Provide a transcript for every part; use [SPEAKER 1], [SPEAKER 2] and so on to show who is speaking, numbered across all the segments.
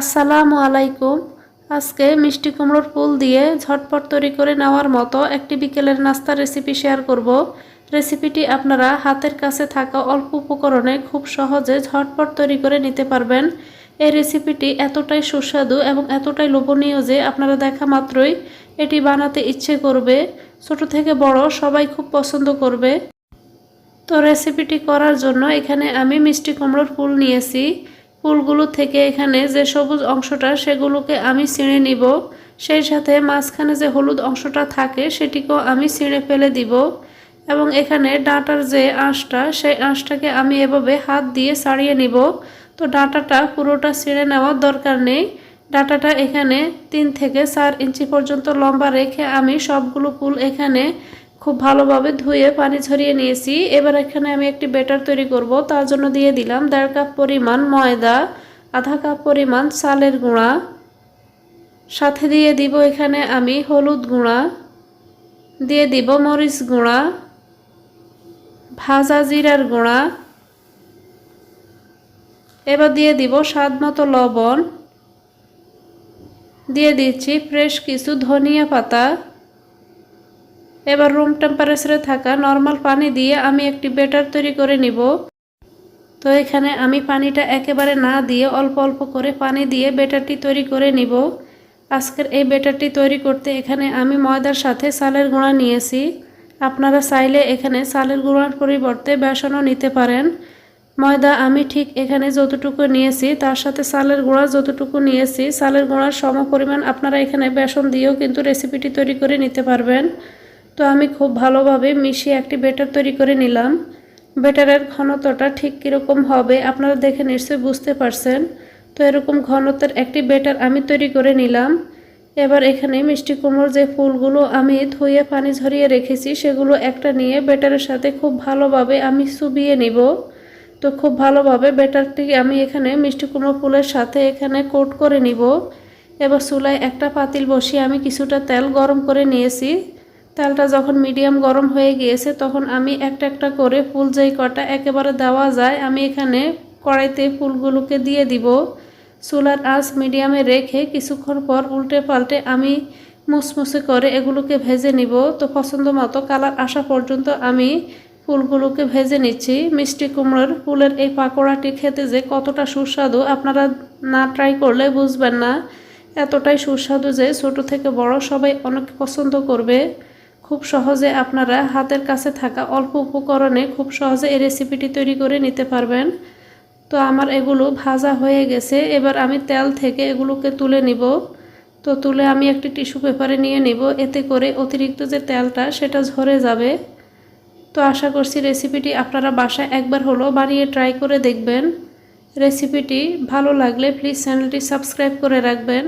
[SPEAKER 1] আসসালামু আলাইকুম। আজকে মিষ্টি কুমড়োর ফুল দিয়ে ঝটপট তৈরি করে নেওয়ার মতো একটি বিকেলের নাস্তার রেসিপি শেয়ার করব। রেসিপিটি আপনারা হাতের কাছে থাকা অল্প উপকরণে খুব সহজে ঝটপট তৈরি করে নিতে পারবেন। এই রেসিপিটি এতটাই সুস্বাদু এবং এতটাই লোভনীয় যে আপনারা দেখা মাত্রই এটি বানাতে ইচ্ছে করবে। ছোট থেকে বড় সবাই খুব পছন্দ করবে। তো রেসিপিটি করার জন্য এখানে আমি মিষ্টি কুমড়োর ফুল নিয়েছি। ফুলগুলো থেকে এখানে যে সবুজ অংশটা সেগুলোকে আমি ছিঁড়ে নিব। সেই সাথে মাঝখানে যে হলুদ অংশটা থাকে সেটিকেও আমি ছিঁড়ে ফেলে দিব এবং এখানে ডাঁটার যে আঁশটা, সেই আঁশটাকে আমি এভাবে হাত দিয়ে ছাড়িয়ে নিব। তো ডাঁটাটা পুরোটা ছিঁড়ে নেওয়ার দরকার নেই। ডাঁটাটা এখানে তিন থেকে চার ইঞ্চি পর্যন্ত লম্বা রেখে আমি সবগুলো ফুল এখানে খুব ভালোভাবে ধুয়ে পানি ছড়িয়ে নিয়েছি। এবার এখানে আমি একটি ব্যাটার তৈরি করব, তার জন্য দিয়ে দিলাম দেড় কাপ পরিমাণ ময়দা, আধা কাপ পরিমাণ চালের গুঁড়া। সাথে দিয়ে দিব এখানে আমি হলুদ গুঁড়া, দিয়ে দিব মরিচ গুঁড়া, ভাজা জিরার গুঁড়া। এবার দিয়ে দিব স্বাদ মতো লবণ। দিয়ে দিচ্ছি ফ্রেশ কিছু ধনিয়া পাতা। এবার রুম টেম্পারেচারে থাকা নর্মাল পানি দিয়ে আমি একটি বেটার তৈরি করে নিব। তো এখানে আমি পানিটা একেবারে না দিয়ে অল্প অল্প করে পানি দিয়ে বেটারটি তৈরি করে নিব। আজকের এই বেটারটি তৈরি করতে এখানে আমি ময়দার সাথে চালের গুঁড়া নিয়েছি। আপনারা চাইলে এখানে চালের গুঁড়ার পরিবর্তে বেসনও নিতে পারেন। ময়দা আমি ঠিক এখানে যতটুকু নিয়েছি, তার সাথে চালের গুঁড়া যতটুকু নিয়েছি, চালের গুঁড়ার সম পরিমাণ আপনারা এখানে বেসন দিয়েও কিন্তু রেসিপিটি তৈরি করে নিতে পারবেন। তো আমি খুব ভালোভাবে মিশিয়ে একটি বেটার তৈরি করে নিলাম। বেটারের ঘনত্বটা ঠিক কীরকম হবে আপনারা দেখে নিশ্চয়ই বুঝতে পারছেন। তো এরকম ঘনত্বের একটি বেটার আমি তৈরি করে নিলাম। এবার এখানে মিষ্টি কুমড়োর যে ফুলগুলো আমি ধুয়ে পানি ঝরিয়ে রেখেছি, সেগুলো একটা নিয়ে বেটারের সাথে খুব ভালোভাবে আমি চুবিয়ে নিব। তো খুব ভালোভাবে বেটারটি আমি এখানে মিষ্টি কুমড়ো ফুলের সাথে এখানে কোট করে নিব। এবার চুলায় একটা পাতিল বসিয়ে আমি কিছুটা তেল গরম করে নিয়েছি। তেলটা যখন মিডিয়াম গরম হয়ে গিয়েছে, তখন আমি একটা একটা করে ফুল যেই কটা একেবারে দেওয়া যায়, আমি এখানে কড়াইতে ফুলগুলোকে দিয়ে দিব। চুলার আঁচ মিডিয়ামে রেখে কিছুক্ষণ পর উল্টে পাল্টে আমি মুসমুসে করে এগুলোকে ভেজে নিব। তো পছন্দ মতো কালার আসা পর্যন্ত আমি ফুলগুলোকে ভেজে নিচ্ছি। মিষ্টি কুমড়োর ফুলের এই পাকোড়াটি খেতে যে কতটা সুস্বাদু, আপনারা না ট্রাই করলে বুঝবেন না। এতটাই সুস্বাদু যে ছোট থেকে বড় সবাই অনেক পছন্দ করবে। খুব সহজে আপনারা হাতের কাছে থাকা অল্প উপকরণে খুব সহজে এই রেসিপিটি তৈরি করে নিতে পারবেন। তো আমার এগুলো ভাজা হয়ে গেছে। এবার আমি তেল থেকে এগুলোকে তুলে নিব। তো তুলে আমি একটি টিস্যু পেপারে নিয়ে নিব। এতে করে অতিরিক্ত যে তেলটা, সেটা ঝরে যাবে। তো আশা করছি রেসিপিটি আপনারা বাসায় একবার হলো বানিয়ে ট্রাই করে দেখবেন। রেসিপিটি ভালো লাগলে প্লিজ চ্যানেলটি সাবস্ক্রাইব করে রাখবেন।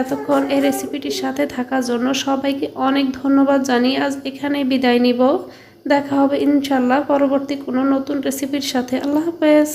[SPEAKER 1] এতক্ষণ এই রেসিপিটির সাথে থাকার জন্য সবাইকে অনেক ধন্যবাদ জানিয়ে আজ এখানে বিদায় নিব। দেখা হবে ইনশাল্লাহ পরবর্তী কোনো নতুন রেসিপির সাথে। আল্লাহ হাফেজ।